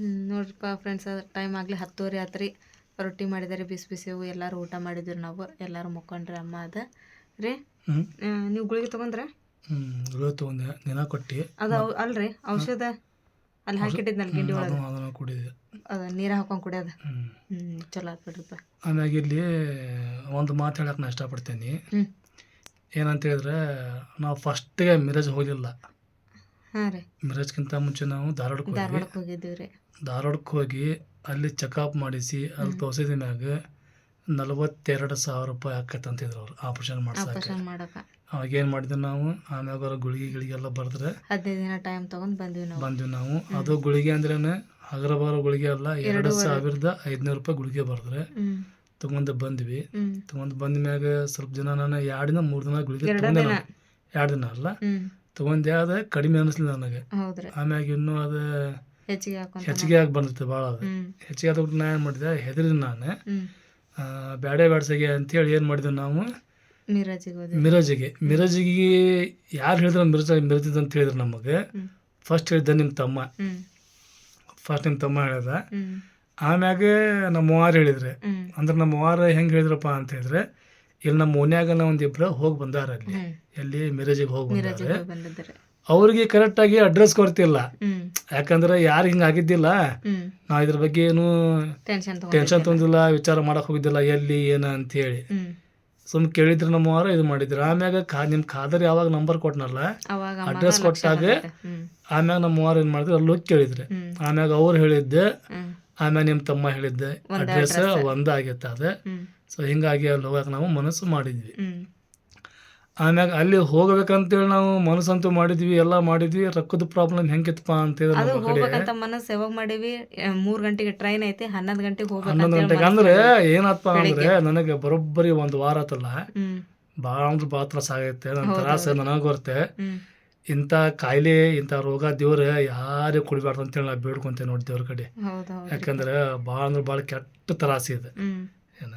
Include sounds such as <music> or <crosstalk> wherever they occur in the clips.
ನೋಡ್ರಿಪ್ಪ friends time ಆಗಲಿ ಹತ್ತುವರೆ ಆತ್ರಿ. ರೊಟ್ಟಿ ಮಾಡಿದಾರೆ ಬಿಸಿ ಬಿಸಿವು ಎಲ್ಲರೂ ಊಟ ಮಾಡಿದ್ರು ನಾವು. ಎಲ್ಲರೂ ಮುಕ್ಕೊಂಡ್ರಿ ಅಮ್ಮ ಅದ. ರೀ? ನೀವು ಗುಳಿಗೆ ತೊಗೊಂಡ್ರೆ? ಗುಳಿಗೆ ತೊಗೊಂಡೆ. ದಿನ ಕೊಟ್ಟು. ಅದು ಅಲ್ರಿ ಔಷಧ? ಅಲ್ಲಿ ಹಾಕಿಟ್ಟಿದ್ನಲ್ಲ ಗಿಂಡಿ ಒಳಗೆ. ಅದನ್ನು ಕುಡಿದೆ. ಅದು ನೀರು ಹಾಕೊಂಡು ಕುಡಿಯೋದು? ಹ್ಞೂ ಚಲೋ ಆತ್ ಬಿಡ್ರಿಪ್ಪ. ಆಮ್ಯಾಗ ಇಲ್ಲಿ ಒಂದು ಮಾತು ಹೇಳಕ್ಕೆ ನಾನು ಇಷ್ಟಪಡ್ತೇನೆ. ಏನಂತ ಹೇಳಿದ್ರೆ ನಾವು ಫಸ್ಟಿಗೆ ಮಿರಜ್ ಹೋಗಲಿಲ್ಲ ಹಾಂ ರೀ. ಮಿರಜ್ಗಿಂತ ಮುಂಚೆ ನಾವು ಧಾರವಾಡಕ್ಕೆ ಹೋಗಿದ್ವಿ ಧಾರವಾಡಕ್ಕೆ ಹೋಗಿದ್ದೀವಿ ರೀ. ಧಾರವಾಡಕ್ಕೆ ಹೋಗಿ ಅಲ್ಲಿ ಚೆಕಪ್ ಮಾಡಿಸಿ ಅಲ್ಲಿ ತೋರಿಸಿದ ಮ್ಯಾಗ ನಲವತ್ತೆರಡು ಸಾವಿರ ರೂಪಾಯಿ ಆಕೈತೆ ಅಂತಿದ್ರು ಅವ್ರು. ಆಪ್ರೇಷನ್ ಮಾಡಕ್ಕೆ. ಅವಾಗ ಏನು ಮಾಡಿದ್ವಿ ನಾವು? ಆಮ್ಯಾಗ ಅವ್ರ ಗುಳಿಗೆ ಗಿಳಿಗೆ ಎಲ್ಲ ಬರೆದ್ರೆ ಹದಿನೈದು ದಿನ ಟೈಮ್ ತೊಗೊಂಡು ಬಂದ್ವಿ ನಾವು. ಬಂದ್ವಿ ನಾವು. ಅದು ಗುಳಿಗೆ ಅಂದ್ರೇನೆ? ಹಗರ ಬರೋ ಗುಳಿಗೆ ಅಲ್ಲ ಎರಡು ಸಾವಿರದ ಐದುನೂರು ರೂಪಾಯಿ ಗುಳಿಗೆ ಬರೆದ್ರೆ ತೊಗೊಂಡು ತಗೊಂಡು ಬಂದ್ವಿ. ತಗೊಂಡು ಬಂದ ಮ್ಯಾಗ ಸ್ವಲ್ಪ ದಿನ ನಾನು ಎರಡು ದಿನ ಮೂರು ದಿನ ಗುಳಿಗೆ ಎರಡ ತಗೊಂಡೆ ದಿನ. ನಾನು. ಎರಡು ದಿನ ಅಲ್ಲ. ತಗೊಂಡೆ ಅದ ಕಡಿಮೆ ಅನಿಸ್ಲಿಲ್ಲ ನನಗೆ. ಹೌದ್ರಿ. ಆಮ್ಯಾಗ ಇನ್ನೂ ಅದು ಹೆಚ್ಚಿಗೆ ಹಾಕೊಂತ ಹೆಚ್ಚಿಗೆ ಆಗಿ ಬಂದಿತ್ತು ಭಾಳ ಅದು. ಹೆಚ್ಚಿಗೆ ಆದ್ಬಿಟ್ಟು ನಾ ಏನು ಮಾಡಿದೆ? ಹೆದರಿದ ನಾನು. ಆ, ಬ್ಯಾಡೆ ಬ್ಯಾಡ್ಸಗೆ ಅಂತೇಳಿ ಏನು ಮಾಡಿದ್ವಿ ನಾವು? ಮಿರಾಜಿಗೆ ಮಿರಜಿಗೆ. ಮಿರಜಿಗೆ ಯಾರು ಹೇಳಿದ್ರು ಮಿರಜ ಮಿರಜಿದ್ ಅಂತ ಹೇಳಿದ್ರು ನಮಗೆ. ಫಸ್ಟ್ ಹೇಳಿದ್ದ ನಿಮ್ಮ ತಮ್ಮ. ಫಸ್ಟ್ ನಿಮ್ಮ ತಮ್ಮ ಹೇಳಿದ ಆಮ್ಯಾಗ ನಮ್ಮ ಅವ್ವಾರು ಹೇಳಿದ್ರೆ. ಅಂದ್ರೆ ನಮ್ಮ ಹೆಂಗೆ ಹೇಳಿದ್ರಪ್ಪ ಅಂತ ಹೇಳಿದ್ರೆ ಇಲ್ಲಿ ನಮ್ಮ ಓನ್ಯಾಗನ ಒಂದಿಬ್ರು ಹೋಗಿ ಬಂದಾರ ಅಲ್ಲಿ. ಎಲ್ಲಿ ಮಿರಜಿಗೆ ಹೋಗಿ ಬಂದಾರೆ. ಅವ್ರಿಗೆ ಕರೆಕ್ಟ್ ಕರೆಕ್ಟಾಗಿ ಅಡ್ರೆಸ್ ಕೊಡ್ತಿಲ್ಲ. ಯಾಕಂದ್ರೆ ಯಾರು ಹಿಂಗ ಆಗಿದ್ದಿಲ್ಲ. ನಾ ನಾವು ಇದ್ರ ಬಗ್ಗೆ ಏನು ಟೆನ್ಷನ್ ತೊಂದಿಲ್ಲ ವಿಚಾರ ಮಾಡಕ್ ಹೋಗಿದ್ದಿಲ್ಲ ಎಲ್ಲಿ ಏನ ಅಂತ ಹೇಳಿ. ಸುಮ್ ಕೇಳಿದ್ರು ನಮ್ಮ ಅವ್ವಾರು ಇದು ಮಾಡಿದ್ರು. ಆಮ್ಯಾಗ ಕಾ ನಿಮ್ಮ ಖಾದರ್ ಯಾವಾಗ ನಂಬರ್ ಕೊಟ್ನಲ್ಲ? ಅಡ್ರೆಸ್ ಕೊಟ್ಟಾಗ ಆಮ್ಯಾಗ ನಮ್ಮ ಏನ್ ಮಾಡಿದ್ರು ಅಲ್ಲಿ ಹೋಗಿ ಕೇಳಿದ್ರೆ ಆಮ್ಯಾಗ ಅವ್ರು ಹೇಳಿದ್ದೆ ಆಮ್ಯಾಗ ನಿಮ್ಮ ತಮ್ಮ ಹೇಳಿದ್ದೆ ಅಡ್ರೆಸ್. ಒಂದಾಗೈತೆ ಅದು. ಸೊ ಹಿಂಗಾಗಿ ಅಲ್ಲಿ ಹೋಗಕ್ಕೆ ನಾವು ಮನಸ್ಸು ಮಾಡಿದ್ವಿ. ಆಮ್ಯಾಗ ಅಲ್ಲಿ ಹೋಗ್ಬೇಕಂತೇಳಿ ನಾವು ಮನಸ್ಸಂತೂ ಮಾಡಿದ್ವಿ ಎಲ್ಲ ಮಾಡಿದ್ವಿ. ರೊಕ್ಕದ ಪ್ರಾಬ್ಲಮ್ ಹೆಂಗಿತ್ತಪ್ಪ ಅಂತೇಳಿ ಅದು ಹೋಗ್ಬೇಕಂತ ಮನಸ್ಸು ಯಾವಾಗ ಮಾಡಿವಿ? ಮೂರು ಗಂಟೆಗೆ ಟ್ರೈನ್ ಐತಿ ಹನ್ನೊಂದು ಗಂಟೆಗೆ ಹನ್ನೊಂದು ಗಂಟೆಗೆ ಅಂದ್ರೆ ಏನಪ್ಪ ಅಂದ್ರೆ ನನಗೆ ಬರೋಬ್ಬರಿ ಒಂದು ವಾರ ಆತಲ್ಲ. ಭಾಳ ಅಂದ್ರೆ ಭಾಳ ತ್ರಾಸ ಆಗೈತೆ ನನ್ನ ತ್ರಾಸ ನನಗೆ ಬರುತ್ತೆ. ಹ್ಮ್. ಇಂಥ ಕಾಯಿಲೆ ಇಂಥ ರೋಗ ದೇವ್ರ ಯಾರು ಕುಡಿಬಾರ್ದು ಅಂತೇಳಿ ನಾ ಬೇಡ್ಕೊಂತೇನೆ ನೋಡಿ ದೇವ್ರ ಕಡೆ. ಯಾಕಂದ್ರೆ ಭಾಳ ಅಂದ್ರೆ ಭಾಳ ಕೆಟ್ಟ ತ್ರಾಸ ಇದೆ. ಏನ?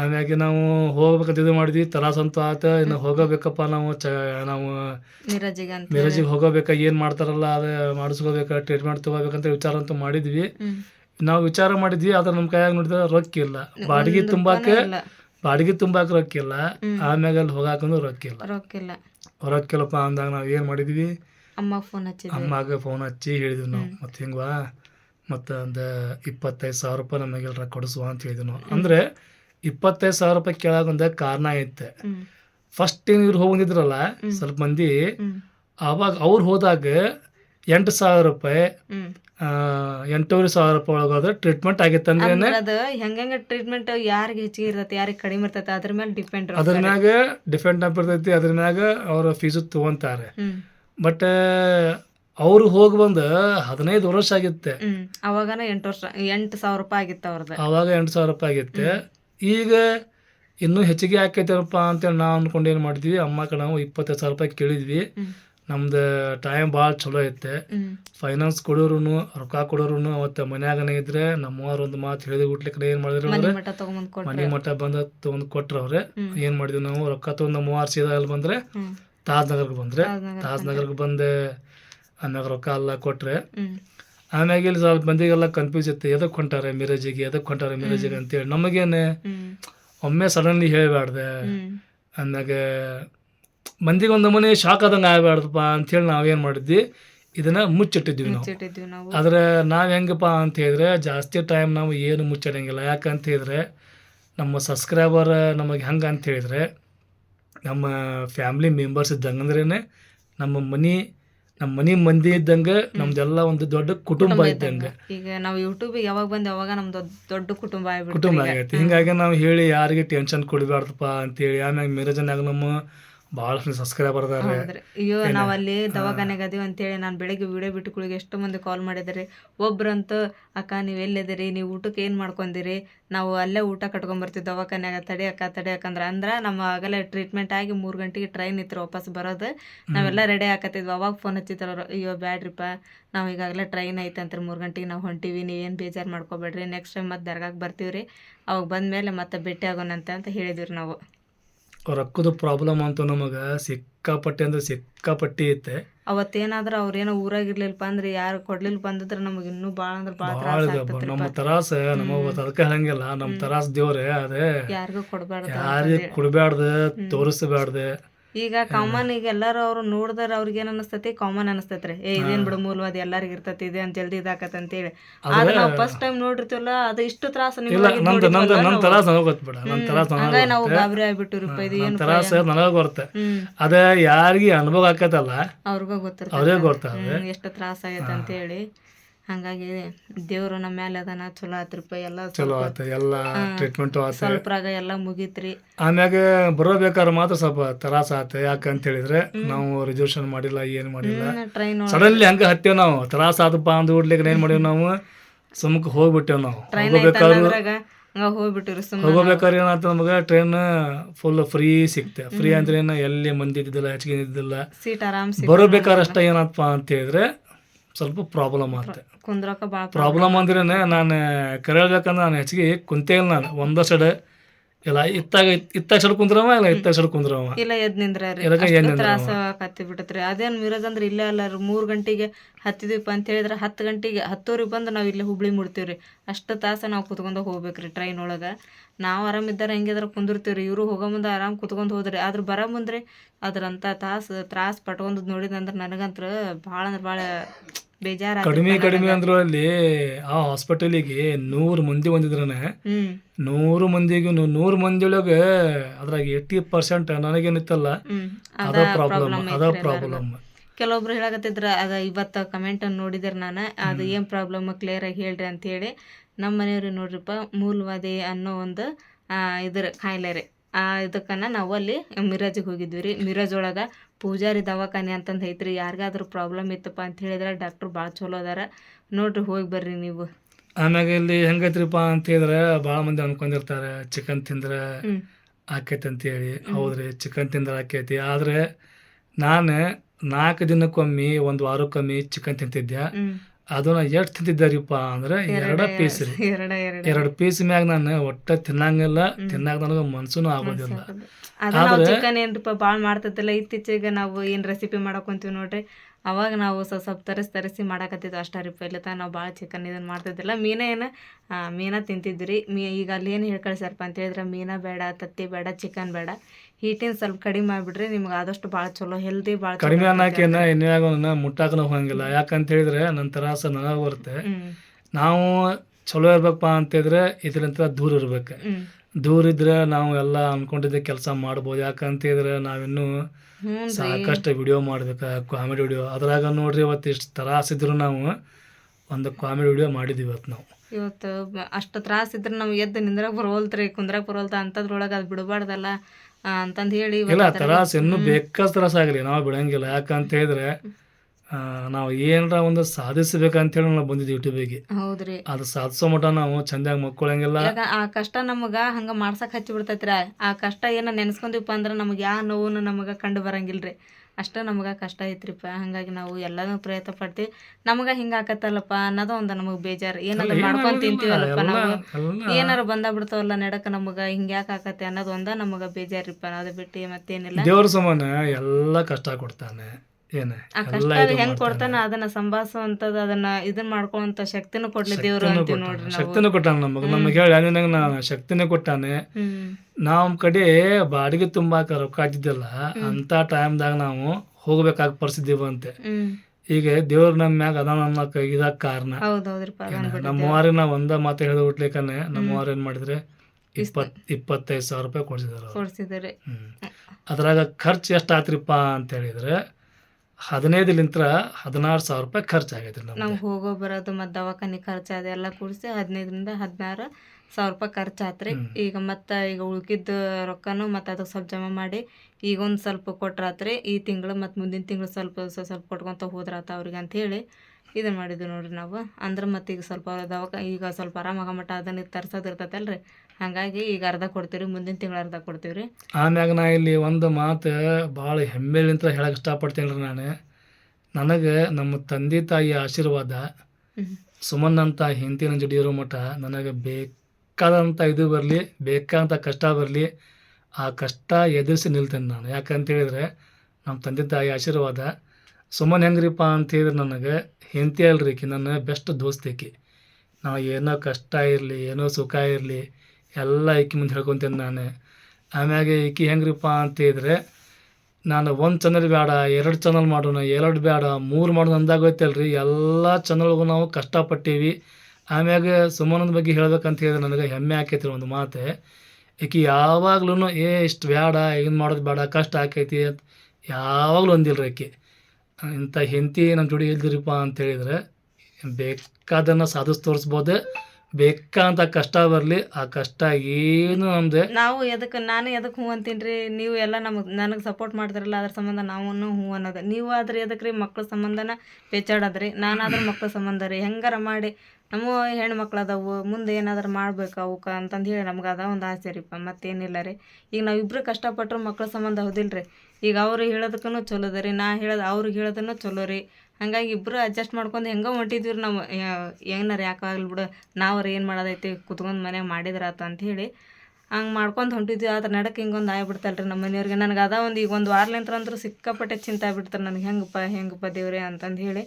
ಆಮ್ಯಾಗೆ ನಾವು ಹೋಗ್ಬೇಕಂತ ಇದು ಮಾಡಿದ್ವಿ. ತರಾಸ್ ಅಂತೂ ಆತ ಇನ್ನು ಹೋಗಬೇಕಪ್ಪ ನಾವು ಚ ನಾವು ಮಿರಾಜಿಗೆ ಹೋಗೋಬೇಕಾ ಏನು ಮಾಡ್ತಾರಲ್ಲ ಅದು ಮಾಡಿಸ್ಕೋಬೇಕಾ ಟ್ರೀಟ್ಮೆಂಟ್ ತಗೋಬೇಕಂತ ವಿಚಾರ ಅಂತೂ ಮಾಡಿದ್ವಿ. ನಾವು ವಿಚಾರ ಮಾಡಿದ್ವಿ ಆದ್ರೆ ನಮ್ಮ ಕೈಯಾಗ ನೋಡಿದ್ರೆ ರೊಕ್ಕ ಇಲ್ಲ. ಬಾಡಿಗೆ ತುಂಬಾಕ ಬಾಡಿಗೆ ತುಂಬಾಕ ರೊಕ್ಕ ಇಲ್ಲ. ಆಮ್ಯಾಗ ಅಲ್ಲಿ ಹೋಗಾಕಂದ್ರೆ ರೊಕ್ಕ ಇಲ್ಲ. ರೊಕ್ಕಿಲ್ಲ ರೊಕ್ಕಿಲ್ಲಪ್ಪ ಅಂದಾಗ ನಾವು ಏನು ಮಾಡಿದ್ವಿ? ಅಮ್ಮಗೆ ಫೋನ್ ಹಚ್ಚಿ ಹೇಳಿದ್ವಿ ನಾವು. ಮತ್ತೆ ಹೆಂಗ್ವಾ? ಮತ್ತು ಒಂದು ಇಪ್ಪತ್ತೈದು ಸಾವಿರ ರೂಪಾಯಿ ನಮಗೆ ರೊಕ್ಕ ಕೊಡಿಸುವ ಅಂತ ಹೇಳಿದ್ವಿ ನಾವು. ಅಂದರೆ ಇಪ್ಪತ್ತೈದು ಸಾವಿರ ರೂಪಾಯಿ ಕೇಳಾಗ ಕಾರಣ ಐತೆ. ಫಸ್ಟ್ ಏನು ಇವ್ರು ಹೋಗಿದ್ರಲ್ಲ ಸ್ವಲ್ಪ ಮಂದಿ ಅವಾಗ ಅವ್ರು ಹೋದಾಗ ಎಂಟು ಸಾವಿರ ರೂಪಾಯಿ ಎಂಟೂವರೆ ಸಾವಿರ ರೂಪಾಯಿ ಒಳಗಾದ್ರೆ ಟ್ರೀಟ್ಮೆಂಟ್ ಆಗಿತ್ತು ಅಂದ್ರೆ ಅದು ಹೆಂಗ ಟ್ರೀಟ್ಮೆಂಟ್ ಯಾರಿಗೆ ಹೆಚ್ಚಿಗೆ ಇರ್ತೈತಿ ಯಾರಿಗೆ ಕಡಿಮೆ ಇರ್ತೈತಿ ಅದ್ರ ಮೇಲೆ ಡಿಪೆಂಡ್ ಅದ್ರ ಮ್ಯಾಗ ಡಿಪೆಂಡ್ ಆಗಿರ್ತೈತಿ ಅದ್ರ ಮ್ಯಾಗ ಅವ್ರ ಫೀಸು ತೊಗೊಂತಾರೆ. ಬಟ್ ಅವ್ರು ಹೋಗಿ ಬಂದು ಹದಿನೈದು ವರ್ಷ ಆಗಿತ್ತೆ. ಅವಾಗ ಅವಾಗನ ಎಂಟು ವರ್ಷ ಎಂಟು ಸಾವಿರ ರೂಪಾಯಿ ಆಗಿತ್ತು ಅವ್ರದ್ದು ಅವಾಗ ಎಂಟು ಸಾವಿರ ರೂಪಾಯಿ ಆಗಿತ್ತೆ. ಈಗ ಇನ್ನೂ ಹೆಚ್ಚಿಗೆ ಆಕೈತೇನಪ್ಪ ಅಂತೇಳಿ ನಾವು ಅಂದ್ಕೊಂಡು ಏನು ಮಾಡಿದ್ವಿ ಕಡೆ ನಾವು ಇಪ್ಪತ್ತೈದು ಸಾವಿರ ರೂಪಾಯಿ ಕೇಳಿದ್ವಿ. ನಮ್ದು ಟೈಮ್ ಭಾಳ ಚಲೋ ಐತೆ. ಫೈನಾನ್ಸ್ ಕೊಡೋರು ರೊಕ್ಕ ಕೊಡೋರು ಅವತ್ತು ಮನ್ಯಾಗನೇ ಇದ್ರೆ ನಮ್ಮವ್ರ ಒಂದು ಮಾತು ಹೇಳಿದ ಕಡೆ ಏನು ಮಾಡಿದ್ರು ಮನಿ ಅಂದ್ರೆ ಮಠ ಬಂದ ತೊಗೊಂಡು ಕೊಟ್ರು ಅವ್ರೆ. ಏನು ಮಾಡಿದ್ವಿ ನಾವು? ರೊಕ್ಕ ತೊಗೊಂಡು ಮೂವಾರು ಸೀದಾ ಅಲ್ಲಿ ಬಂದ್ರೆ ತಾಜ್ ನಗರ್ಗ್ ಬಂದ್ರೆ. ತಾಜ್ ನಗರ್ಗ್ ಬಂದೆ ಆಮ್ಯಾಗ ರೊಕ್ಕ ಎಲ್ಲ ಕೊಟ್ರೆ ಆಮ್ಯಾಗ ಇಲ್ಲಿ ಸ್ವಲ್ಪ ಮಂದಿಗೆಲ್ಲ ಕನ್ಫ್ಯೂಸ್ ಇತ್ತು ಎದಕ್ಕೆ ಹೊಂಟಾರೆ ಮಿರಜಿಗೆ ಎದಕ್ಕೆ ಹೊಂಟಾರೆ ಮಿರಜಿಗೆ ಅಂತೇಳಿ. ನಮಗೇನೆ ಒಮ್ಮೆ ಸಡನ್ಲಿ ಹೇಳಬಾರ್ದೆ ಅಂದಾಗ ಮಂದಿಗೆ ಒಂದು ಮನೆ ಶಾಕ್ ಆದಂಗೆ ಆಗಬಾರ್ದಪ್ಪ ಅಂತೇಳಿ ನಾವೇನು ಮಾಡಿದ್ವಿ ಇದನ್ನ ಮುಚ್ಚಿಟ್ಟಿದ್ವಿ ನಾವು. ಆದ್ರೆ ನಾವು. ಆದರೆ ನಾವು ಹೆಂಗಪ್ಪ ಅಂತ ಹೇಳಿದ್ರೆ ಜಾಸ್ತಿ ಟೈಮ್ ನಾವು ಏನು ಮುಚ್ಚಿಡಂಗಿಲ್ಲ. ಯಾಕಂತ ಹೇಳಿದ್ರೆ ನಮ್ಮ ಸಬ್ಸ್ಕ್ರೈಬರ್ ನಮಗೆ ಹೆಂಗೆ ಅಂತ ಹೇಳಿದ್ರೆ ನಮ್ಮ ಫ್ಯಾಮ್ಲಿ ಮೆಂಬರ್ಸ್ ಇದ್ದಂಗೆ ಅಂದ್ರೇ ನಮ್ಮ ಮನಿ ನಮ್ಮ ಮನಿ ಮಂದಿ ಇದ್ದಂಗೆ ನಮ್ದೆಲ್ಲ ಒಂದು ದೊಡ್ಡ ಕುಟುಂಬ ಇದ್ದಂಗೆ. ಈಗ ನಾವು ಯೂಟ್ಯೂಬ್ ಯಾವಾಗ ಬಂದ್ ಯಾವಾಗ ನಮ್ದು ದೊಡ್ಡ ಕುಟುಂಬ ಕುಟುಂಬ ಆಗೈತೆ ಹಿಂಗಾಗಿ ನಾವು ಹೇಳಿ ಯಾರಿಗೆ ಟೆನ್ಷನ್ ಕೊಡಬಾರ್ದಪ್ಪ ಅಂತೇಳಿ ಆಮ್ಯಾಗ ಮಿರಜನ್ಯಾಗ ನಮ್ಮ ಭಾಳ ಸಬ್ಸ್ಕ್ರೈಬರ್ ಅದಾರೆ ಹೌದ್ರಿ. ಅಯ್ಯೋ ನಾವು ಅಲ್ಲಿ ದವಾಖಾನೆಗೆ ಅದೀವಿ ಅಂತೇಳಿ ನಾನು ಬೆಳಗ್ಗೆ ವಿಡಿಯೋ ಬಿಟ್ಟುಗಳಿಗೆ ಎಷ್ಟು ಮಂದಿ ಕಾಲ್ ಮಾಡಿದ್ರಿ. ಒಬ್ರಂತೂ ಅಕ್ಕ ನೀವು ಎಲ್ಲಿದ್ದೀರಿ? ನೀವು ಊಟಕ್ಕೆ ಏನು ಮಾಡ್ಕೊಂಡಿರಿ? ನಾವು ಅಲ್ಲೇ ಊಟ ಕಟ್ಕೊಂಬರ್ತೀವಿ ದವಾಖಾನೆಗೆ ತಡಿ ಅಕ್ಕ ತಡಿ ಅಕ್ಕಂದ್ರೆ ಅಂದ್ರೆ ನಮ್ಮ ಆಗಲೇ ಟ್ರೀಟ್ಮೆಂಟ್ ಆಗಿ ಮೂರು ಗಂಟೆಗೆ ಟ್ರೈನ್ ಇತ್ತು ವಾಪಸ್ ಬರೋದು. ನಾವೆಲ್ಲ ರೆಡಿ ಆಕತ್ತಿದ್ವಿ. ಅವಾಗ ಫೋನ್ ಹಚ್ಚಿದ್ರು ಅಯ್ಯೋ ಬ್ಯಾಡ್ರಿಪ್ಪ. ನಾವು ಈಗಾಗಲೇ ಟ್ರೈನ್ ಐತೆ ಅಂತ ಮೂರು ಗಂಟೆಗೆ ನಾವು ಹೊಂಟೀವಿ. ಏನು ಬೇಜಾರು ಮಾಡ್ಕೋಬೇಡ್ರಿ. ನೆಕ್ಸ್ಟ್ ಟೈಮ್ ಮತ್ತೆ ದರ್ಗಾಗ ಬರ್ತೀವಿ ರೀ ಅವಾಗ ಬಂದಮೇಲೆ ಮತ್ತೆ ಭೇಟಿ ಆಗೋಣಂತೆ ಅಂತ ಹೇಳಿದ್ವಿ ನಾವು. ರೊಕ್ಕದ ಪ್ರಾಬ್ಲಮ್ ಅಂತ ನಮಗೆ ಸಿಕ್ಕ ಸಿಕ್ಕಾಪಟ್ಟೆ ಅಂದ್ರೆ ಸಿಕ್ಕಾಪಟ್ಟಿ ಐತೆ. ಅವತ್ತೇನಾದ್ರ ಅವ್ರೇನೋ ಊರಾಗ ಇರ್ಲಿಲ್ಲಪ್ಪ ಅಂದ್ರೆ ಯಾರು ಕೊಡ್ಲಿಲ್ಲ ಬಂದಿದ್ರೆ ನಮಗೆ ಇನ್ನೂ ಭಾಳ ಅಂದ್ರೆ ಭಾಳ ಭಾಳ ತ್ರಾಸ ನಮ್ಮ ತರಾಸ ನಮಗ ಅದಕ್ಕೆ ಹೇಳಂಗಿಲ್ಲ ನಮ್ಮ ತರಾಸ್ ದೇವ್ರೆ ಅದೇ ಯಾರಿಗೂ ಕೊಡ್ಬಾರ್ದು ಯಾರಿಗೆ ಕುಡ್ಬ್ಯಾಡ್ದ ತೋರಿಸ್ಬ್ಯಾಡ್ದ ಈಗ ಕಾಮನ್ ಈಗ ಎಲ್ಲಾರು ಅವ್ರು ನೋಡಿದ್ರೆ ಅವ್ರಿಗೆ ಏನ್ ಅನಸ್ತತಿ? ಕಾಮನ್ ಅನಸ್ತೈತ್ರಿ. ಏ ಇದೇನ್ ಬಿಡು ಮೂಲವಾದ ಎಲ್ಲಾರಿಗ ಇರ್ತತಿ ಇದೆ ಅಂತ ಜಲ್ದಿ ಇದಾಕತ್ ಅಂತೇಳಿ. ಆದ್ರೆ ನಾವು ಫಸ್ಟ್ ಟೈಮ್ ನೋಡಿರ್ತೀವಲ್ಲ ಅದು ಇಷ್ಟು ತ್ರಾಸ ಹಂಗಾಗಿ ನಾವು ಗಾಬರಿ ಆಗ್ಬಿಟ್ಟಿರಿಪ್ಪ ಇದು ಏನು ತ್ರಾಸ ನನಗೆ ಬರುತ್ತೆ ಅದೇ ಯಾರಿಗೆ ಅನುಭವ ಆಕತ್ತಲ್ಲ ಅವ್ರಿಗೂ ಗೊತ್ತಿರ್ತೈತಿ. ಅವ್ರಿಗೆ ಗೊತ್ತಾಗ ಎಷ್ಟು ತ್ರಾಸ ಆಗೈತೆ ಅಂತೇಳಿ. ಹಂಗಾಗಿ ದೇವ್ರು ನಮ್ಮ ಮೇಲೆ ಅದನ್ನ ಚಲೋ ಆತ್ರಿಪ್ಪ ಎಲ್ಲ ಚಲೋ ಆತ ಎಲ್ಲ ಟ್ರೀಟ್ಮೆಂಟ್ ಆತ. ಸ್ವಲ್ಪರಾಗ ಎಲ್ಲ ಮುಗೀತ್ರಿ. ಆಮ್ಯಾಗ ಬರೋಬೇಕಾದ್ರೆ ಮಾತ್ರ ಸ್ವಲ್ಪ ತ್ರಾಸ ಆತ. ಯಾಕಂತ ಹೇಳಿದ್ರೆ ನಾವು ರಿಸರ್ವೇಶನ್ ಮಾಡಿಲ್ಲ ಏನು ಮಾಡಿಲ್ಲ. ಟ್ರೈನ್ ಸಡನ್ಲಿ ಹಂಗ ಹತ್ತೇವ್ ನಾವು. ತ್ರಾಸ ಆದಪ್ಪ ಅಂದ್ ಹುಡ್ಲಿಕ್ಕೆ ಏನ್ ಮಾಡೇವ್ ನಾವು? ಸುಮ್ಕ ಹೋಗ್ಬಿಟ್ಟೇವ್ ನಾವು. ಹೋಗ್ಬೇಕಾದ್ರೆ ಏನಾತ ಹೋಗ್ಬೇಕಾದ್ರೆ ಏನಾಯ್ತು ನಮಗೆ? ಟ್ರೈನ್ ಫುಲ್ ಫ್ರೀ ಸಿಕ್ತೆ. ಫ್ರೀ ಅಂದ್ರೆ ಏನ? ಎಲ್ಲಿ ಮಂದಿ ಇದ್ದಿದ್ದಿಲ್ಲ ಹೆಚ್ಚಿಗೆ ಇದ್ದಿದ್ದಿಲ್ಲ. ಸೀಟ್ ಆರಾಮ್ ಸಿಗ್ ಬರೋಬೇಕಾದ್ರೆ ಅಷ್ಟ ಏನಪ್ಪ ಅಂತ ಹೇಳಿದ್ರೆ ಸ್ವಲ್ಪ ಪ್ರಾಬ್ಲಮ್ ಆತ. ಕುಂದ್ರಕ ಬಾ ಪ್ರಾಬ್ಲಮ್ ಅಂದ್ರೆ ನಾನು ಕರೆಯಬೇಕಂದ್ರೆ ನಾನು ಹೆಚ್ಚಿಗೆ ಕುಂತೇ ಇಲ್ಲ ನಾನು. ಒಂದ ಸಡ ಇಲ್ಲ ಇತ್ತಾಗ ಇತ್ತಾಗ ಸಡ ಕುಂದ್ರವ ಇಲ್ಲ ಇತ್ತಾಗ ಸಡ ಕುಂದ್ರವ? ಇಲ್ಲ ಎದ್ ನಿಂದ್ರವ? ತ್ರಾಸ ಕತ್ತಿ ಬಿಟ್ಟತ್ರಿ ಅದೇನ್ ಮಿರಜ್ ಅಂದ್ರೆ ಇಲ್ಲೇ ಅಲ್ಲ ಮೂರ್ ಗಂಟೆಗೆ ಹತ್ತಿದ್ವಿಪ್ಪ ಅಂತ ಹೇಳಿದ್ರೆ ಹತ್ತು ಗಂಟೆಗೆ ಹತ್ತೂರಿಗೆ ಬಂದು ನಾವು ಇಲ್ಲಿ ಹುಬ್ಳಿ ಮುಡ್ತೀವ್ರಿ. ಅಷ್ಟು ತಾಸ ನಾವು ಕುತ್ಕೊಂಡ ಹೋಗ್ಬೇಕ್ರಿ ಟ್ರೈನ್ ಒಳಗ. ನಾವು ಆರಾಮಿದ್ದಾರ ಹೆಂಗಿದ್ರ ಕುಂದಿರ್ತೀವ್ರಿ. ಇವರು ಹೋಗೋ ಮುಂದೆ ಆರಾಮ್ ಕುತ್ಕೊಂಡು ಹೋದ್ರಿ. ಆದ್ರ ಬರ ಮುಂದ್ರಿ ಅದ್ರಂತ ತಾಸ ತ್ರಾಸ ಪಟ್ಕೊಂಡು ನೋಡಿದಂದ್ರೆ ನನಗಂತ್ರ ಭಾಳ ಅಂದ್ರೆ ಭಾಳ ಬೇಜಾರ ಕಡಿಮೆ ಕಡಿಮೆ ಅಂದ್ರು ಅಲ್ಲಿ ಆ ಹಾಸ್ಪಿಟಲಿಗೆ ನೂರು ಮಂದಿ ಬಂದಿದ್ರನೆ. ನೂರು ಮಂದಿಗೂ ನೂರು ಮಂದಿ ಒಳಗೆ ಅದ್ರಾಗ ಏಯ್ಟಿ ಪರ್ಸೆಂಟ್ ನನಗೇನಿತ್ತಲ್ಲ. ಅದ ಪ್ರಾಬ್ಲಮ್ ಅದ ಪ್ರಾಬ್ಲಮ್ ಕೆಲವೊಬ್ರು ಹೇಳಕತ್ತಿದ್ರ ಅದ ಇವತ್ತು ಕಮೆಂಟ್ ನೋಡಿದ್ರೆ ನಾನು. ಅದು ಏನು ಪ್ರಾಬ್ಲಮ್ ಕ್ಲಿಯರ್ ಆಗಿ ಹೇಳ್ರಿ ಅಂತ ಹೇಳಿ. ನಮ್ಮ ಮನೆಯವ್ರಿಗೆ ನೋಡ್ರಿಪ್ಪ ಮೂಲವಾದಿ ಅನ್ನೋ ಒಂದು ಇದರ ಕಾಯಿಲೆ ರೀ. ಆ ಇದಕ್ಕನ ನಾವು ಅಲ್ಲಿ ಮಿರಾಜಿಗೆ ಹೋಗಿದ್ವಿ ರೀ. ಮಿರಾಜ್ ಒಳಗೆ ಪೂಜಾರಿ ದವಾಖಾನೆ ಅಂತಂದು ಐತ್ರಿ. ಯಾರಿಗಾದ್ರೂ ಪ್ರಾಬ್ಲಮ್ ಇತ್ತಪ್ಪ ಅಂತ ಹೇಳಿದ್ರೆ ಡಾಕ್ಟ್ರು ಭಾಳ ಚಲೋ ಅದಾರ. ನೋಡ್ರಿ ಹೋಗಿ ಬರ್ರಿ ನೀವು. ಆಮ್ಯಾಗ ಇಲ್ಲಿ ಹೆಂಗೈತ್ರಿಪ್ಪ ಅಂತ ಹೇಳಿದ್ರೆ ಭಾಳ ಮಂದಿ ಅನ್ಕೊಂಡಿರ್ತಾರೆ ಚಿಕನ್ ತಿಂದ್ರೆ ಆಕೈತಿ ಅಂತ ಹೇಳಿ. ಹೌದ್ರಿ ಚಿಕನ್ ತಿಂದ್ರೆ ಆಕೈತಿ ಆದ್ರೆ ನಾನು ನಾಲ್ಕು ದಿನಕ್ಕೊಮ್ಮೆ ಒಂದು ವಾರಕ್ಕೊಮ್ಮೆ ಚಿಕನ್ ತಿಂತಿದ್ದೆ ಅದನ್ನ ಎಷ್ಟು ತಿಂತಿದ್ದಾರಿಪ್ಪ ಅಂದ್ರೆ ಎರಡ ಪೀಸ್ ರೀ. ಎರಡ ಪೀಸ್ ಮ್ಯಾಗ ನಾನು ಒಟ್ಟ ತಿನ್ನಂಗಿಲ್ಲ ತಿನ್ನಾಕ ನನಗೆ ಮನ್ಸೂನು ಆಗೋದಿಲ್ಲ. ಚಿಕನ್ ಏನ್ರಿಪ್ಪ ಭಾಳ ಮಾಡ್ತೈತಿಲ್ಲ ಇತ್ತೀಚೆಗೆ ನಾವು ಏನ್ ರೆಸಿಪಿ ಮಾಡಕೊಂತೀವಿ ನೋಡ್ರಿ. ಅವಾಗ ನಾವು ಸ್ವಲ್ಪ ಸ್ವಲ್ಪ ತರಿಸಿ ತರಿಸಿ ಮಾಡಾಕತ್ತಿದ್ವಿ ಅಷ್ಟ ರೀ ಪೈಲೆ ತ ನಾವು ಭಾಳ ಚಿಕನ್ ಇದನ್ನ ಮಾಡ್ತಿದ್ದಿಲ್ಲ ಮೀನ ಏನು ಮೀನ ತಿಂತಿದ್ವಿ ಮೀ ಈಗ ಅಲ್ಲಿ ಏನು ಹೇಳ್ಕೊಳ್ಸ್ಯಾರಪ್ಪ ಅಂತ ಹೇಳಿದ್ರೆ ಮೀನ ಬೇಡ ತತ್ತಿ ಬೇಡ ಚಿಕನ್ ಬೇಡ. ಹೀಟಿನ ಸ್ವಲ್ಪ ಕಡಿಮೆ ಮಾಡಿಬಿಡ್ರಿ ನಿಮ್ಗೆ ಆದಷ್ಟು ಭಾಳ ಚಲೋ ಹೆಲ್ದಿ ಭಾಳ ಕಡಿಮೆ ಅನ್ನಕೇನ ಎಣ್ಣೆಯಾಗ ಮುಟ್ಟಾಕನ ಹೋಗಂಗಿಲ್ಲ. ಯಾಕಂತ ಹೇಳಿದ್ರೆ ನನ್ನ ತ್ರಾಸ ನನಗೆ ಬರುತ್ತೆ. ನಾವು ಚಲೋ ಇರ್ಬೇಕಪ್ಪ ಅಂತಿದ್ರೆ ಇದರಿಂದ ದೂರ ಇರ್ಬೇಕು. ದೂರ ಇದ್ರೆ ನಾವು ಎಲ್ಲ ಅನ್ಕೊಂಡಿದ್ದ ಕೆಲಸ ಮಾಡ್ಬೋದು. ಯಾಕಂತ ಹೇಳಿದ್ರೆ ನಾವಿನ್ನೂ ಸಾಕಷ್ಟು ವಿಡಿಯೋ ಮಾಡ್ಬೇಕು ಕಾಮಿಡಿ ವಿಡಿಯೋ ಅದ್ರಾಗ ನೋಡ್ರಿ ಇವತ್ತು ಇಷ್ಟು ತ್ರಾಸಿದ್ರು ನಾವು ಒಂದು ಕಾಮಿಡಿ ವಿಡಿಯೋ ಮಾಡಿದ್ವಿ ಇವತ್ತು ನಾವು. ಇವತ್ತು ಅಷ್ಟು ತ್ರಾಸ ಇದ್ರೆ ನಮ್ಗೆ ಎದ್ದು ನಿಂದ್ರಾಗ ಬರೋಲ್ತ್ರಿ ಕುಂದ್ರಾಗ ಬರೋಲ್ತ ಅಂಥದ್ರೊಳಗೆ ಅದು ಬಿಡಬಾರ್ದಲ್ಲ. ಅಂತಂದು ಹೇಳಿ ಇಲ್ಲ ತ್ರಾಸ ಇನ್ನೂ ಬೇಕಾದ ತ್ರಾಸ ಆಗಲಿ ನಾವು ಬಿಡಂಗಿಲ್ಲ ಯಾಕಂತ ಹೇಳಿದ್ರೆ ಆ, ನಾವು ಏನರ ಒಂದು ಸಾಧಿಸಬೇಕಂತ ಹೇಳಿ ನಾವು ಬಂದಿದ್ವಿ ಯೂಟ್ಯೂಬಿಗೆ. ಹೌದ್ರಿ. ಅದು ಸಾಧಿಸೋ ಮಟ ನಾವು ಚಂದಾಗಿ ಮಕ್ಕೊಳಂಗಿಲ್ಲ. ಆ ಕಷ್ಟ ನಮಗ ಹಂಗ ಮಾಡ್ಸಕ್ ಹಚ್ಚಿ ಬಿಡ್ತೈತ್ರ. ಆ ಕಷ್ಟ ಏನ ನೆನ್ಸ್ಕೊಂಡಿಪ್ಪ ಅಂದ್ರ ನಮಗ್ ಯಾವ ನೋವು ನಮಗ ಕಂಡು ಬರಂಗಿಲ್ರಿ. ಅಷ್ಟ ನಮಗ ಕಷ್ಟ ಐತ್ರಿಪ್ಪ. ಹಂಗಾಗಿ ನಾವು ಎಲ್ಲಾನು ಪ್ರಯತ್ನ ಪಡ್ತೀವಿ. ನಮಗ ಹಿಂಗ ಆಕತ್ತಲ್ಲಪ್ಪ ಅನ್ನೋದು ಒಂದು ನಮಗೆ ಬೇಜಾರ್. ಏನಾದ್ರು ಮಾಡ್ಕೊಂಡ್ ತಿಂತೀವಲ್ಲಪ್ಪ ನಾವು? ಏನಾರು ಬಂದ ಬಿಡ್ತಾವಲ್ಲ ನಡಕ ನಮಗ ಹಿಂಗ್ಯಾಕ ಆಕತ್ತೆ ಅನ್ನೋದು ಒಂದ ನಮಗೆ ಬೇಜಾರಿಪ್ಪ. ಅದು ಬಿಟ್ಟು ಮತ್ತೇನಿಲ್ಲ. ದೇವ್ರ ಸಮಾನ ಎಲ್ಲ ಕಷ್ಟ ಕೊಡ್ತಾನೆ. ಏನ? ಆ ಕಷ್ಟ ಹೆಂಗ್ ಕೊಡ್ತಾನ? ಅದನ್ನ ಸಂಭಾಳಿಸುವಂತದ ಅದನ್ನ ಇದನ್ ಮಾಡ್ಕೊಳ್ಳುವಂತ ಶಕ್ತಿನೂ ಕೊಡ್ಲಿ ದೇವ್ರು ಅಂತೀವಿ ನೋಡ್ರಿ ನಾವು. ಶಕ್ತಿನೂ ಕೊಟ್ಟಾನ ನಮಗ್. ನಮಗೆ ಹೇಳಿ ನಾನು ಶಕ್ತಿನೇ ಕೊಟ್ಟಾನೆ. ಹ್ಮ್. ನಮ್ಮ ಕಡೆ ಬಾಡಿಗೆ ತುಂಬಾಕ ರೊಕ್ಕ ಹಾಕಿದ್ದಿಲ್ಲ ಅಂತ ಟೈಮ್ದಾಗ ನಾವು ಹೋಗ್ಬೇಕಾಗ ಪರಿಸ್ಥಿತಿ ಬಂತೆ. ಹ್ಮ್. ಈಗ ದೇವ್ರ ನಮ್ಮ ಮ್ಯಾಗ ಅದ ನಮ್ಮ ಇದಾಗ ಕಾರಣ. ಹೌದೌದ್ರಿಪ್ಪ ಅದನ್ನ ಬಿಡಿ ನಮ್ಮ ವಾರಿ ನಾವು ಒಂದ ಮಾತು ಹೇಳಿದ್ ಬಿಟ್ಲಿಕ್ಕನೆ ನಮ್ಮ ವಾರ ಏನ್ ಮಾಡಿದ್ರೆ ಇಪ್ಪತ್ ಇಪ್ಪತ್ತೈದು ಸಾವಿರ ರೂಪಾಯಿ ಕೊಡ್ಸಿದಾರ ಅವ್ರು. ಕೊಡ್ಸಿದ್ರಿ. ಹ್ಮ್. ಅದ್ರಾಗ ಖರ್ಚು ಎಷ್ಟು ಆತ್ರಿಪ್ಪ ಅಂತ ಹೇಳಿದ್ರೆ ಹದಿನೈದಲಿಂತ್ರ ಹದಿನಾರು ಸಾವಿರ ರೂಪಾಯಿ ಖರ್ಚು ಆಗೈತ್ರಿ ನಮ್ಗೆ. ನಾವು ಹೋಗೋ ಬರೋದು ಮತ್ತು ದವಾಖಾನೆ ಖರ್ಚು ಅದೆಲ್ಲ ಕೂಡಿಸಿ ಹದಿನೈದರಿಂದ ಹದಿನಾರು ಸಾವಿರ ರೂಪಾಯಿ ಖರ್ಚು ಆತ್ರಿ ಈಗ ಮತ್ತು ಈಗ ಉಳ್ಕಿದ್ದ ರೊಕ್ಕನೂ ಮತ್ತು ಅದಕ್ಕೆ ಸ್ವಲ್ಪ ಜಮಾ ಮಾಡಿ ಈಗ ಒಂದು ಸ್ವಲ್ಪ ಕೊಟ್ರಾತ್ರಿ. ಈ ತಿಂಗಳು ಮತ್ತು ಮುಂದಿನ ತಿಂಗಳು ಸ್ವಲ್ಪ ಸ್ವಲ್ಪ ಸ್ವಲ್ಪ ಕೊಟ್ಕೊತ ಹೋದ್ರಾತ ಅವ್ರಿಗೆ ಅಂತ ಹೇಳಿ ಇದನ್ನ ಮಾಡಿದ್ವಿ ನೋಡ್ರಿ ನಾವು. ಅಂದ್ರೆ ಮತ್ತೆ ಈಗ ಸ್ವಲ್ಪ ದವಾಖಾನೆ ಈಗ ಸ್ವಲ್ಪ ಆರಾಮಾಗ ಮಟ್ಟ ಅದನ್ನ ತರ್ಸೋದು ಇರ್ತೈತಲ್ರಿ. ಹಾಗಾಗಿ ಈಗ ಅರ್ಧ ಕೊಡ್ತೀವಿ ಮುಂದಿನ ತಿಂಗಳು ಅರ್ಧ ಕೊಡ್ತೀವಿ ರೀ ಆಮ್ಯಾಗ ನಾ ಇಲ್ಲಿ ಒಂದು ಮಾತು ಭಾಳ ಹೆಮ್ಮೆಲಿಂತ ಹೇಳಕ್ಕೆ ಇಷ್ಟಪಡ್ತೀನಿ ರೀ ನಾನು. ನನಗೆ ನಮ್ಮ ತಂದೆ ತಾಯಿ ಆಶೀರ್ವಾದ ಸುಮನ್ ಅಂತ ಹೆಂಡತಿನ ಜೊತೆ ಮಠ ನನಗೆ ಬೇಕಾದಂಥ ಇದು ಬರಲಿ ಬೇಕಾದಂಥ ಕಷ್ಟ ಬರಲಿ ಆ ಕಷ್ಟ ಎದುರಿಸಿ ನಿಲ್ತೇನೆ ನಾನು. ಯಾಕಂತ ಹೇಳಿದ್ರೆ ನಮ್ಮ ತಂದೆ ತಾಯಿ ಆಶೀರ್ವಾದ ಸುಮ್ಮನೆ ಹೆಂಗ್ರಿಪ್ಪ ಅಂತ ಹೇಳಿದ್ರೆ ನನಗೆ ಹೆಂಡತಿ ಅಲ್ರಿ ನನ್ನ ಬೆಸ್ಟ್ ದೋಸ್ತಿಕಿ ನಾವು ಏನೋ ಕಷ್ಟ ಇರಲಿ ಏನೋ ಸುಖ ಇರಲಿ ಎಲ್ಲ ಈಕಿ ಮುಂದೆ ಹೇಳ್ಕೊತೀನಿ ನಾನು. ಆಮ್ಯಾಗೆ ಈಕಿ ಹೆಂಗ್ರಿಪ್ಪ ಅಂತ ಹೇಳಿದ್ರೆ, ನಾನು ಒಂದು ಚಾನಲ್ ಬೇಡ, ಎರಡು ಚಾನಲ್ ಮಾಡೋಣ, ಎರಡು ಬೇಡ, ಮೂರು ಮಾಡೋಣ ಅಂದಾಗೋಯ್ತಲ್ರಿ ಎಲ್ಲ ಚಾನಲ್ಗೂ ನಾವು ಕಷ್ಟಪಟ್ಟೀವಿ. ಆಮ್ಯಾಗೆ ಸುಮನದ ಬಗ್ಗೆ ಹೇಳ್ಬೇಕಂತ ಹೇಳಿದ್ರೆ ನನಗೆ ಹೆಮ್ಮೆ ಆಕೈತಿ ಒಂದು ಮಾತು. ಈಕಿ ಯಾವಾಗ್ಲೂ ಏ, ಇಷ್ಟು ಬೇಡ ಏನು ಮಾಡೋದು ಬೇಡ ಕಷ್ಟ ಆಕೈತಿ ಅಂತ ಯಾವಾಗಲೂ ಅಂದಿಲ್ಲ ಆಕಿ ಇಂಥ ಹೆಂಡತಿ ನಮ್ಮ ಜೋಡಿ ಇಲ್ದಿರಿಪ್ಪ ಅಂತ ಹೇಳಿದ್ರೆ, ಬೇಕಾದನ್ನು ಸಾಧಿಸಿ ತೋರಿಸ್ಬೋದು ಬೇಕಾದಂಥ ಕಷ್ಟ ಬರಲಿ, ಆ ಕಷ್ಟ ಏನು ನಮ್ದೆ. ನಾವು ಎದಕ್ಕೆ ನಾನು ಎದಕ್ಕೆ ಹೂ ಅಂತೀನಿ ರೀ ನೀವು ಎಲ್ಲ ನಮಗೆ, ನನಗೆ ಸಪೋರ್ಟ್ ಮಾಡ್ತಾರಲ್ಲ, ಅದ್ರ ಸಂಬಂಧ ನಾವು ಹೂ ಅನ್ನೋದು. ನೀವು ಆದ್ರೆ ಎದಕ್ಕೆ ರೀ ಮಕ್ಳ ಸಂಬಂಧನ ಪೇಚಾಡೋದ್ರಿ ನಾನಾದ್ರೆ ಮಕ್ಳ ಸಂಬಂಧ ರೀ. ಹೆಂಗಾರ ಮಾಡಿ, ನಮ್ಮ ಹೆಣ್ಮಕ್ಳು ಅದಾವು ಮುಂದೆ ಏನಾದ್ರು ಮಾಡ್ಬೇಕು ಅವಕ್ಕೆ ಅಂತಂದು ಹೇಳಿ ನಮ್ಗೆ ಅದ ಒಂದು ಆಸೆ ರೀಪ್ಪ ಮತ್ತೇನಿಲ್ಲ ರೀ. ಈಗ ನಾವು ಇಬ್ಬರು ಕಷ್ಟಪಟ್ಟರು ಮಕ್ಳ ಸಂಬಂಧ ಹೌದಿಲ್ಲ ರೀ ಈಗ ಅವ್ರು ಹೇಳೋದಕ್ಕೂ ಚಲೋ ಅದ ರೀ. ನಾ ಹೇಳೋದು ಅವ್ರಿಗೆ ಹೇಳೋದನ್ನು ಚಲೋ ರೀ. ಹಂಗಾಗಿ ಇಬ್ಬರು ಅಡ್ಜಸ್ಟ್ ಮಾಡ್ಕೊಂಡು ಹೆಂಗೋ ಹೊಂಟಿದ್ವಿ ರೀ ನಾವು ಏನಾರ ಯಾಕಾಗಲಿ ಬಿಡು, ನಾವ್ರ ಏನು ಮಾಡೋದೈತಿ, ಕುತ್ಕೊಂಡು ಮನ್ಯಾಗ ಅಂತ ಹೇಳಿ ಹಂಗೆ ಮಾಡ್ಕೊಂಡು ಹೊಂಟಿದ್ವಿ. ಆದ್ರೆ ನಡಕ್ಕೆ ಹಿಂಗೊಂದು ಆಗ್ಬಿಡ್ತಲ್ರಿ ನಮ್ಮ ಮನೆಯವ್ರಿಗೆ. ನನಗೆ ಅದ ಒಂದು ಈಗ ಒಂದು ವಾರ್ಲಿಂತ್ರ ಅಂದ್ರೆ ಸಿಕ್ಕಾಪಟ್ಟೆ ಚಿಂತೆ ಆಗ್ಬಿಡ್ತಾರೆ ನನಗೆ. ಹೆಂಗಪ್ಪ ಹೆಂಗಪ್ಪ ದೇವ್ರೆ ಅಂತಂದು ಹೇಳಿ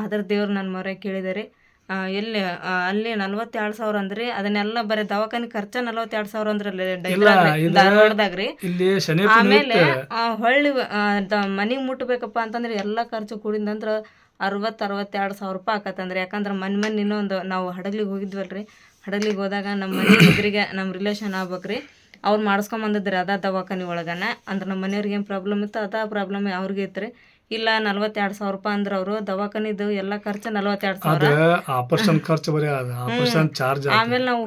ಆದ್ರೆ ದೇವ್ರು ನನ್ನ ಮೊರೆ ಕೇಳಿದರೆ. ಎಲ್ಲಿ ಅಲ್ಲಿ ನಲ್ವತ್ತೆರಡು ಸಾವಿರ ಅಂದ್ರಿ ಅದನ್ನೆಲ್ಲ ಬರೀ ದವಾಖಾನೆ ಖರ್ಚ ನಲ್ವತ್ತೆರಡು ಸಾವಿರ ಅಂದ್ರಲ್ಲಿ ಇಲ್ಲ, ಇದು- ಧಾರವಾಡದಾಗ ರೀ. ಆಮೇಲೆ ಆ, ಹೊಳ್ಳಿ ಮನಿ ಮುಟ್ಬೇಕಪ್ಪ ಅಂತಂದ್ರೆ ಎಲ್ಲ ಖರ್ಚು ಕೂಡಿದಂದ್ರ ಅರವತ್ತು ಅರವತ್ತೆರಡು ಸಾವಿರ ರೂಪಾಯಿ ಆಕತ್ತಂದ್ರೆ ಯಾಕಂದ್ರೆ ಮನೆ ಮನೆ ಇನ್ನೊಂದು ನಾವು ಹಡಗ್ಲಿಗೆ ಹೋಗಿದ್ವಲ್ರಿ. ಹಡಗ್ಲಿಗೆ ಹೋದಾಗ ನಮ್ಮ ಮನೆ ಎದುರಿಗೆ ನಮ್ಮ ರಿಲೇಷನ್ ಆಗ್ಬೇಕ್ರಿ. ಅವ್ರು ಮಾಡಿಸ್ಕೊಂಬಂದಿದ್ರಿ ಅದ ದವಾಖಾನೆ ಒಳಗನ. ಅಂದ್ರೆ ನಮ್ಮ ಮನೆಯವ್ರಿಗೆ ಏನು ಪ್ರಾಬ್ಲಮ್ ಇತ್ತು ಅದ ಪ್ರಾಬ್ಲಮ್ ಅವ್ರಿಗೆ ಇತ್ತು ರೀ ಇಲ್ಲ ನಲ್ವತ್ತೆರಡು ಸಾವಿರ ರೂಪಾಯಿ ಅಂದ್ರೆ ಅವರು ದವಾಖಾನಿದು ಎಲ್ಲ ಖರ್ಚು ನಲ್ವತ್ತೆರಡು ಸಾವಿರ. ಆಪರೇಷನ್ ಖರ್ಚು ಬರೀ ಆಪರೇಷನ್ ಚಾರ್ಜ್ ಆಮೇಲೆ ನಾವು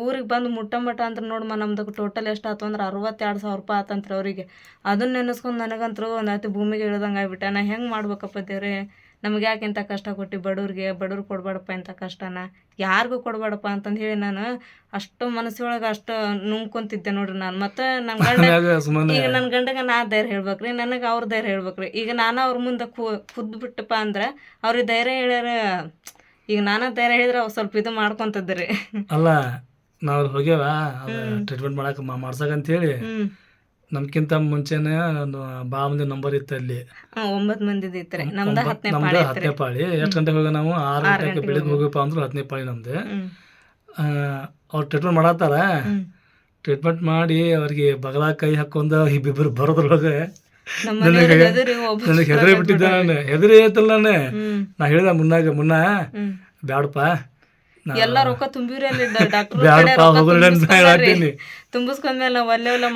ಊರಿಗೆ ಬಂದು ಮುಟ್ಟ ಮಟ್ಟ ಅಂತ ನೋಡಮ್ಮ ನಮ್ದು ಟೋಟಲ್ ಎಷ್ಟು ಆತು ಅಂದ್ರೆ ಅರವತ್ತೆರಡು ಸಾವಿರ ರೂಪಾಯಿ ಆತಂತ್ರಿ ಅವರಿಗೆ. ಅದನ್ನ ನೆನೆಸ್ಕೊಂಡು ನನಗಂತೂ ಒಂದು ಭೂಮಿಗೆ ಇಳ್ದಂಗೆ ಆಗ್ಬಿಟ್ಟೆ. ನಾ ಹೆಂಗೆ ಮಾಡ್ಬೇಕಪ್ಪ ದೇವ್ರೆ? ನಮ್ಗೆ ಯಾಕೆ ಇಂಥ ಕಷ್ಟ ಕೊಟ್ಟು ಬಡವ್ರಿಗೆ ಬಡವ್ರು ಕೊಡ್ಬೇಡಪ್ಪ ಇಂಥ ಕಷ್ಟನ? ಯಾರಿಗೂ ಕೊಡ್ಬೇಡಪ್ಪ ಅಂತಂದು ಹೇಳಿ ನಾನು ಅಷ್ಟು ಮನಸ್ಸೊಳಗೆ ಅಷ್ಟು ನುಂಗ್ಕೊಂತಿದ್ದೆ ನೋಡ್ರಿ ನಾನು. ಮತ್ತೆ ನನ್ನ ಗಂಡ <laughs> ಈಗ ನನ್ನ ಗಂಡಗ ನಾ ಧೈರ್ಯ ಹೇಳ್ಬೇಕ್ರಿ ನನಗೆ ಅವ್ರ ಧೈರ್ಯ ಹೇಳ್ಬೇಕ್ರಿ. ಈಗ ನಾನು ಅವ್ರ ಮುಂದೆ ಕುದ್ದು ಬಿಟ್ಟಪ್ಪ ಅಂದ್ರೆ ಅವ್ರಿಗೆ ಧೈರ್ಯ ಹೇಳ್ಯಾರ ಈಗ ನಾನು ಧೈರ್ಯ ಹೇಳಿದ್ರೆ ಅವ್ರು ಸ್ವಲ್ಪ ಇದು ಮಾಡ್ಕೊಂತದ್ರಿ. ಅಲ್ಲ ನಾವು ಹೋಗ್ಯಾವ ಟ್ರೀಟ್ಮೆಂಟ್ ಮಾಡಕ್ಕೆ ಮಾಡ್ಸಕಂತ ಹೇಳಿ ನಮ್ಕಿಂತ ಮುಂಚೆನೆ ಬಾ ಭಾಳ ಮಂದಿ ನಂಬರ್ ಇತ್ತು ಅಲ್ಲಿ. ಒಂಬತ್ತು ಮಂದಿದ್ ನಮ್ದ ಹತ್ತನೇ ನಮ್ದು ಪಾಳಿ ಐತ್ರಿ ಹತ್ತನೇ ಪಾಳಿ. ಎಷ್ಟು ಗಂಟೆಗೆ ಹೋಗ ನಾವು ಆರು ಗಂಟೆಗೆ ಬೆಳಿಗ್ಗೆ. ಹೋಗಪ್ಪ ಅಂದ್ರೆ ಹತ್ತನೇ ಪಾಳಿ ನಮ್ದು. ಅವ್ರು ಟ್ರೀಟ್ಮೆಂಟ್ ಮಾಡತ್ತಾರ? ಟ್ರೀಟ್ಮೆಂಟ್ ಮಾಡಿ ಅವ್ರಿಗೆ ಬಗಲ ಕೈ ಹಾಕೊಂಡ ಇಬ್ಬಿಬ್ರು ಬರೋದ್ರೊಳಗೆ ನನಗೆ- ಹೆದರಿ ಬಿಟ್ಟಿದ್ದೆ ನಾನು. ಹೆದರಿ ಐತಲ್ಲ ನಾನು. ನಾ ಹೇಳಿದ ಮುನ್ನಾಗ ಮುನ್ನ ಬ್ಯಾಡಪ್ಪ. ಎಲ್ಲಾ ರೊಕ್ಕ ತುಂಬಿವ್ರಿ ಅಲ್ಲಿ ಡಾಕ್ಟರ್ ತುಂಬಿಸ್ಕೊಂಡ್ಮೇಲೆ ಒಲ್ಲೆ ಒಲ್ಲೆ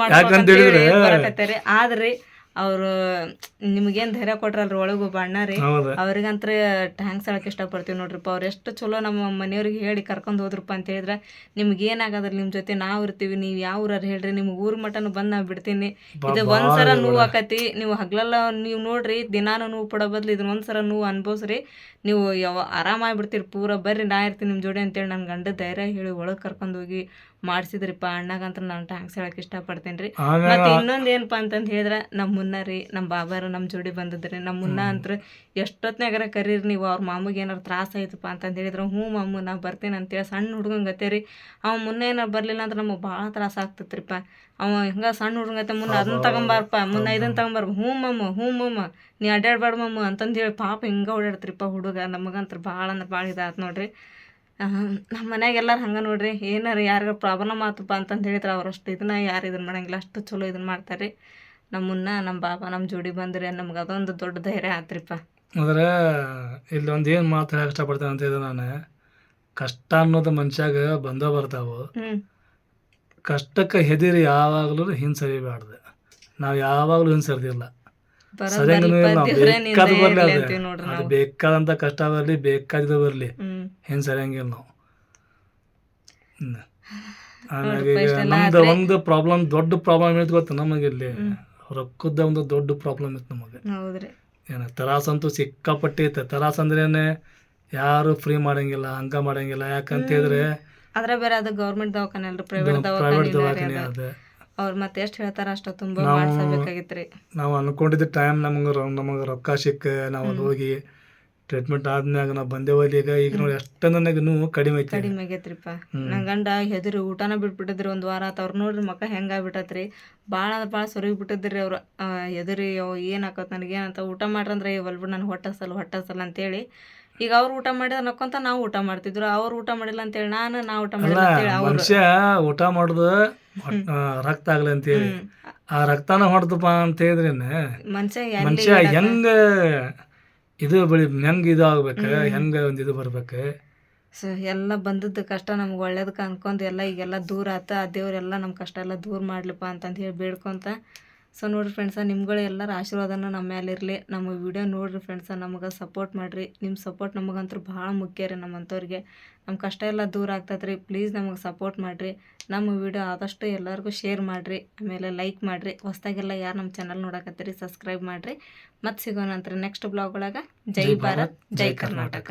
ಬರಕತ್ತಾರೆ ಆದ್ರಿ ಅವ್ರು ನಿಮಗೇನ್ ಧೈರ್ಯ ಕೊಟ್ರಲ್ರಿ ಒಳಗೆ ಒಬ್ಬ ಅಣ್ಣ ರೀ. ಹೌದು. ಅವ್ರಿಗಂತ್ರ ಟ್ಯಾಂಕ್ಸ್ ಹೇಳಕ್ ಇಷ್ಟಪಡ್ತೀವಿ ನೋಡ್ರಿಪ್ಪ ಅವ್ರು ಎಷ್ಟು ಚಲೋ ನಮ್ಮ ಮನೆಯವ್ರಿಗೆ ಹೇಳಿ ಕರ್ಕೊಂಡು ಹೋದ್ರಪ್ಪ ಅಂತ ಹೇಳಿದ್ರೆ ನಿಮ್ಗೆ ಏನಾಗದ್ರಿ ನಿಮ್ಮ ಜೊತೆ ನಾವು ಇರ್ತೀವಿ ನೀವು ಯಾವ ಊರಾರ ಹೇಳ್ರಿ ನಿಮ್ಗೆ ಊರ್ ಮಟನು ಬಂದು ನಾವು ಬಿಡ್ತೀನಿ. ಇದು ಒಂದ್ಸರ ಒಂದ್ಸಲ ನೋವು ಆಕತಿ. ನೀವು ಹಗ್ಲೆಲ್ಲ ನೀವು ನೋಡ್ರಿ ದಿನಾನು ನೋವು ಪಡೋ ಬದ್ಲು ಇದನ್ನ ಒಂದ್ಸಲ ನೋವು ಅನ್ಭವ್ಸ್ರಿ. ನೀವು ಯಾವ ಆರಾಮಾಗ್ಬಿಡ್ತೀರಿ ಪೂರ ಬರ್ರಿ ನಾ ಇರ್ತೀನಿ ನಿಮ್ಮ ಜೋಡಿ ಅಂತೇಳಿ ನನ್ನ ಗಂಡ ಧೈರ್ಯ ಹೇಳಿ ಒಳಗೆ ಕರ್ಕೊಂಡು ಹೋಗಿ ಮಾಡಿಸಿದ್ರಿಪ್ಪ. ಅಣ್ಣಗಂತ್ರ ನಾನು ಟ್ಯಾಂಕ್ಸ್ ಹೇಳಕ್ ಇಷ್ಟಪಡ್ತೀನಿ ರೀ ಮತ್ತೆ ಇನ್ನೊಂದ್ ಏನಪ್ಪ ಅಂತಂದು ಹೇಳಿದ್ರೆ ನಮ್ಮ ಮುನ್ನ ರೀ ನಮ್ಮ ಬಾಬಾರು ನಮ್ಮ ಜೋಡಿ ಬಂದಿದ್ರಿ. ನಮ್ಮ ಮುನ್ನ ಅಂತ್ರ ಎಷ್ಟೊತ್ನಾಗಾರ ಕರೀರಿ ನೀವು ಅವ್ರ ಮಾಮಗೆ ಏನಾರು ತ್ರಾಸ ಆಯ್ತಪ್ಪ ಅಂತಂದು ಹೇಳಿದ್ರು. ಹ್ಞೂ ಮಾಮು ನಾ ಬರ್ತೀನಿ ಅಂತೇಳಿ ಸಣ್ಣ ಹುಡುಗಂಗತ್ತೆ ಗತೆ ರೀ. ಅವ ಮುನ್ನ ಏನಾರು ಬರಲಿಲ್ಲ ಅಂದ್ರೆ ನಮಗೆ ಭಾಳ ತ್ರಾಸ ಆಗ್ತೈತ್ರಿಪ್ಪ. ಅವ ಹಿಂಗೆ ಸಣ್ಣ ಹುಡ್ಗಂಗತೆ ಮುನ್ನ ಅದನ್ನ ತಗೊಂಬಾರಪ್ಪ ಮುನ್ನ ಇದನ್ನ ತಗೊಂಬಾರ ಹ್ಞೂ ಮಮ್ಮ ಹ್ಞೂ ಮಮ್ಮ ನೀ ಅಡ್ಡಾಡ್ಬೇಡ ಮಮ್ಮ ಅಂತಂದು ಹೇಳಿ ಪಾಪ ಹಿಂಗೆ ಓಡಾಡ್ತ್ರಿಪ್ಪ ಹುಡುಗ. ನಮಗಂತ್ರ ಭಾಳ ಅಂದ್ರೆ ಭಾಳ ಇದಾತ್ ನೋಡ್ರಿ. ನಮ್ಮ ಮನ್ಯಾಗ ಎಲ್ಲರೂ ಹಂಗೆ ನೋಡ್ರಿ. ಏನಾರು ಯಾರಿಗಾರ ಪ್ರಾಬ್ಲಮ್ ಆತಪ್ಪ ಅಂತಂದು ಹೇಳಿದ್ರೆ ಅವ್ರಷ್ಟು ಇದನ್ನ ಯಾರು ಇದನ್ನ ಮಾಡಂಗಿಲ್ಲ ಅಷ್ಟು ಚಲೋ ಇದನ್ನ ಮಾಡ್ತಾರೆ. ನಮ್ಮನ್ನ ನಮ್ಮ ಬಾಬಾ ನಮ್ಮ ಜೋಡಿ ಬಂದ್ರೆ ನಮ್ಗೆ ಅದೊಂದು ದೊಡ್ಡ ಧೈರ್ಯ ಆತ್ರಿಪ್ಪ. ಅಂದ್ರೆ ಇಲ್ಲಿ ಒಂದು ಏನು ಮಾತು ಹೇಳಕ್ಕೆ ಇಷ್ಟಪಡ್ತೇನೆ ಅಂತ ಇದೆ ನಾನು ಕಷ್ಟ ಅನ್ನೋದು ಮನುಷ್ಯಾಗ ಬಂದ ಬರ್ತಾವು ಕಷ್ಟಕ್ಕೆ ಹೆದಿರಿ ಯಾವಾಗಲೂ ಹಿಂಸರಿಬಾರ್ದು ನಾವು ಯಾವಾಗಲೂ ಹಿಂಸರ್ದಿಲ್ಲ ಅದು. ಅದು ಕಷ್ಟ ಬರಲಿ ಬೇಕಾದ ಬರಲಿ. ಸರಿಯಂಗಿಲ್ಲ ನಾವು. ಆಮ್ಯಾಗ ನಮ್ದು ಒಂದು ಪ್ರಾಬ್ಲಮ್ ದೊಡ್ಡ ಪ್ರಾಬ್ಲಮ್ ಇತ್ತು ಗೊತ್ತು ನಮಗೆ ಇಲ್ಲಿ. ರೊಕ್ಕದ ಒಂದು ದೊಡ್ಡ ಪ್ರಾಬ್ಲಮ್ ಇತ್ತು ನಮಗೆ. ಏನ ಏನು ತರಾಸಂತೂ ಸಿಕ್ಕಾಪಟ್ಟೆ ಐತೆ ತರಾಸ್ ಅಂದ್ರೇನೆ ಯಾರು ಫ್ರೀ ಮಾಡಂಗಿಲ್ಲ ಹಂಗ ಮಾಡಂಗಿಲ್ಲ. ಯಾಕಂತ ಹೇಳಿದ್ರೆ ಅದ್ರ ಬೇರೆ ಅದು ಗೌರ್ಮೆಂಟ್ ದವಾಖಾನೆ ಅಲ್ರಿ ಪ್ರೈವೇಟ್ ಪ್ರೈವೇಟ್ ದವಾಖಾನೆ ಅದ. ಅವ್ರು ಮತ್ತೆ ಎಷ್ಟು ಹೇಳ್ತಾರ ಅಷ್ಟು ತುಂಬಾ ನಾವು- ನಾವು ಅನ್ಕೊಂಡಿದ್ದ ಟೈಮ್ ನಮಗೆ ನಮಗೆ ರೊಕ್ಕ ಸಿಕ್ಕ ನಾವು ಅಲ್ಲಿ ಹೋಗಿ ಟ್ರೀಟ್ಮೆಂಟ್ ಆದ್ಮ್ಯಾಗ ನಾ ಬಂದೇವಲ್ಲಿ ಈಗ ಈಗ ನೋಡಿ ಅಷ್ಟ ನನಗೆ ನೋವು ಕಡಿಮೆ ಐತಿ. ಕಡಿಮೆ ಆಗೈತ್ರಿಪ್ಪ. ನನ್ನ ಗಂಡ ಹೆದರಿ ಊಟನ ಬಿಟ್ಬಿಟ್ಟಿದ್ರಿ ಒಂದು ವಾರ ಆತ. ಅವ್ರು ನೋಡ್ರಿ ಮಕ್ಕ ಹೆಂಗಾಗ್ಬಿಟ್ಟತ್ರಿ ಭಾಳ ಭಾಳ ಸೊರಗಿ ಬಿಟ್ಟಿದ್ರಿ ಅವ್ರು ಹೆದರಿ ಅವ್ ಏನು ಆಕತ್ ನನಗೆ ಏನಂತ ಊಟ ಮಾಡ್ರಂದ್ರೆ ಒಲ್ಬಿಡ್ ನಾನು ಹೊಟ್ಟೆ ಸಲ ಹೊಟ್ಟೆ ಸಲ ಅಂತೇಳಿ. ಈಗ ಅವ್ರು ಊಟ ಮಾಡಿದ ನಕ್ಕೊಂತ ನಾವು ಊಟ ಮಾಡ್ತಿದ್ರು. ಅವ್ರು ಊಟ ಮಾಡಿಲ್ಲ ಅಂತೇಳಿ ನಾನು ನಾ ಊಟ ಮಾಡಿಲ್ಲ ಅಂತೇಳಿ ಅವ್ರು. ಮನುಷ್ಯ ಊಟ ಮಾಡುದು ರಕ್ತ ಆಗ್ಲಿ ಅಂತೇಳಿ. ಆ ರಕ್ತನ ಹೊಡೆದಪ್ಪ ಅಂತ ಹೇಳಿದ್ರೇನೆ ಮನುಷ್ಯ ಮನುಷ್ಯ ಹೆಂಗ ಇದು ಬೆಳಿ ಹೆಂಗ್ ಇದು ಆಗ್ಬೇಕು ಹೆಂಗ ಒಂದ್ ಇದು ಬರ್ಬೇಕು? ಸೊ ಎಲ್ಲ ಬಂದದ್ದು ಕಷ್ಟ ನಮ್ಗೆ ಒಳ್ಳೇದಕ್ಕೆ ಅನ್ಕೊಂಡು ಎಲ್ಲ ಈಗೆಲ್ಲ ದೂರ ಆತ ಆ ದೇವ್ರೆಲ್ಲ ನಮ್ಮ ಕಷ್ಟ ಎಲ್ಲ ದೂರ ಮಾಡ್ಲಿಪ್ಪ ಅಂತಂದು ಹೇಳಿ ಬೇಡ್ಕೊಂತ ಸೊ ನೋಡಿರಿ ಫ್ರೆಂಡ್ಸ ನಿಮ್ಗಳು ಎಲ್ಲರ ಆಶೀರ್ವಾದನ ನಮ್ಮ ಮೇಲೆ ಇರಲಿ. ನಮ್ಮ ವಿಡಿಯೋ ನೋಡಿರಿ ಫ್ರೆಂಡ್ಸ ನಮಗೆ ಸಪೋರ್ಟ್ ಮಾಡಿರಿ. ನಿಮ್ಮ ಸಪೋರ್ಟ್ ನಮಗಂತೂ ಭಾಳ ಮುಖ್ಯ ರೀ ನಮ್ಮಂಥವ್ರಿಗೆ ನಮ್ಮ ಕಷ್ಟ ಎಲ್ಲ ದೂರ ಆಗ್ತದೆ ರೀ ಪ್ಲೀಸ್ ನಮಗೆ ಸಪೋರ್ಟ್ ಮಾಡಿರಿ. ನಮ್ಮ ವಿಡಿಯೋ ಆದಷ್ಟು ಎಲ್ಲರಿಗೂ ಶೇರ್ ಮಾಡಿರಿ. ಆಮೇಲೆ ಲೈಕ್ ಮಾಡಿರಿ. ಹೊಸ್ದಾಗೆಲ್ಲ ಯಾರು ನಮ್ಮ ಚಾನಲ್ ನೋಡಕತ್ತೀರಿ ಸಬ್ಸ್ಕ್ರೈಬ್ ಮಾಡಿರಿ. ಮತ್ತೆ ಸಿಗೋಣ ನಂತರ ನೆಕ್ಸ್ಟ್ ಬ್ಲಾಗ್ ಒಳಗೆ. ಜೈ ಭಾರತ್ ಜೈ ಕರ್ನಾಟಕ.